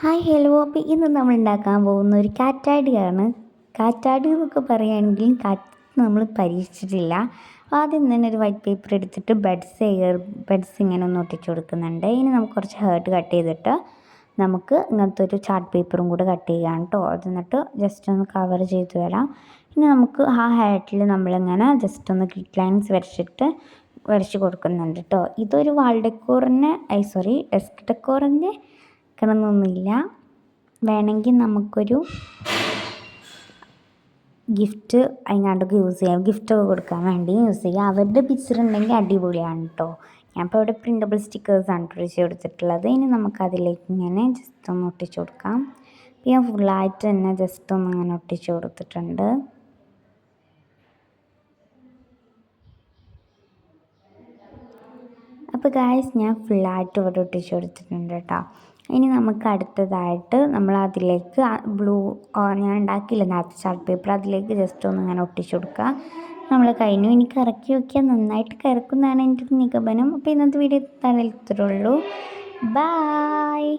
Hi hello. അപ്പോൾ ഇന്ന് നമ്മൾ ഉണ്ടാക്കാൻ പോകുന്ന ഒരു കാറ്റാടിയാണ് കാറ്റാടി എന്നൊക്കെ പറയുകയാണെങ്കിൽ കാറ്റ് നമ്മൾ പരീക്ഷിച്ചിട്ടില്ല. ആദ്യം തന്നെ ഒരു വൈറ്റ് പേപ്പർ എടുത്തിട്ട് ബെഡ്സ് എയർ ബെഡ്സ് ഇങ്ങനെ ഒന്ന് ഒട്ടിച്ചു കൊടുക്കുന്നുണ്ട്. ഇനി നമുക്ക് കുറച്ച് ഹേർട്ട് കട്ട് ചെയ്തിട്ട് നമുക്ക് ഇങ്ങനത്തെ ഒരു ചാർട്ട് പേപ്പറും കൂടെ കട്ട് ചെയ്യാം കേട്ടോ എന്നിട്ട് ജസ്റ്റ് ഒന്ന് കവർ ചെയ്ത് വരാം. ഇനി നമുക്ക് ആ ഹേർട്ടിൽ നമ്മളിങ്ങനെ ജസ്റ്റ് ഒന്ന് ഗ്രിഡ് ലൈൻസ് വരച്ചിട്ട് വരച്ച് കൊടുക്കുന്നുണ്ട് കേട്ടോ ഇതൊരു വാൾ ഡെക്കോറിന് ഐ സോറി ഡെസ്ക് ഡെക്കോറിന്റെ നിൽക്കണമെന്നൊന്നുമില്ല വേണമെങ്കിൽ നമുക്കൊരു ഗിഫ്റ്റ് അതിനാണ്ടൊക്കെ യൂസ് ചെയ്യാം. ഗിഫ്റ്റൊക്കെ കൊടുക്കാൻ വേണ്ടി യൂസ് ചെയ്യാം. അവരുടെ പിക്ചർ ഉണ്ടെങ്കിൽ അടിപൊളിയാണ് കേട്ടോ ഞാൻ ഇപ്പോൾ ഇവിടെ പ്രിന്റബിൾ സ്റ്റിക്കേഴ്സാണ് ഒട്ടിച്ച് കൊടുത്തിട്ടുള്ളത്. ഇനി നമുക്ക് അതിലേക്ക് ഇങ്ങനെ ജസ്റ്റ് ഒന്ന് ഒട്ടിച്ച് കൊടുക്കാം. ഞാൻ ഫുള്ളായിട്ട് തന്നെ ജസ്റ്റ് ഒന്ന് അങ്ങനെ ഒട്ടിച്ച് കൊടുത്തിട്ടുണ്ട്. അപ്പോൾ ഗായ്സ് ഞാൻ ഫുള്ളായിട്ട് ഇവിടെ ഒട്ടിച്ചു കൊടുത്തിട്ടുണ്ട് കേട്ടോ. ഇനി നമുക്ക് അടുത്തതായിട്ട് നമ്മൾ അതിലേക്ക് ബ്ലൂ ഞാൻ ഉണ്ടാക്കിയില്ല നേരത്തെ ചാർട്ട് പേപ്പർ അതിലേക്ക് ജസ്റ്റ് ഒന്ന് ഇങ്ങനെ ഒട്ടിച്ചു കൊടുക്കുക. നമ്മൾ കഴിഞ്ഞു. ഇനി കറക്കി നോക്കിയാൽ നന്നായിട്ട് കറക്കുന്നതാണ് എന്റെ നിഗമനം. അപ്പോൾ ഇന്നത്തെ വീഡിയോ ഇത്രയുള്ളൂ ബായ്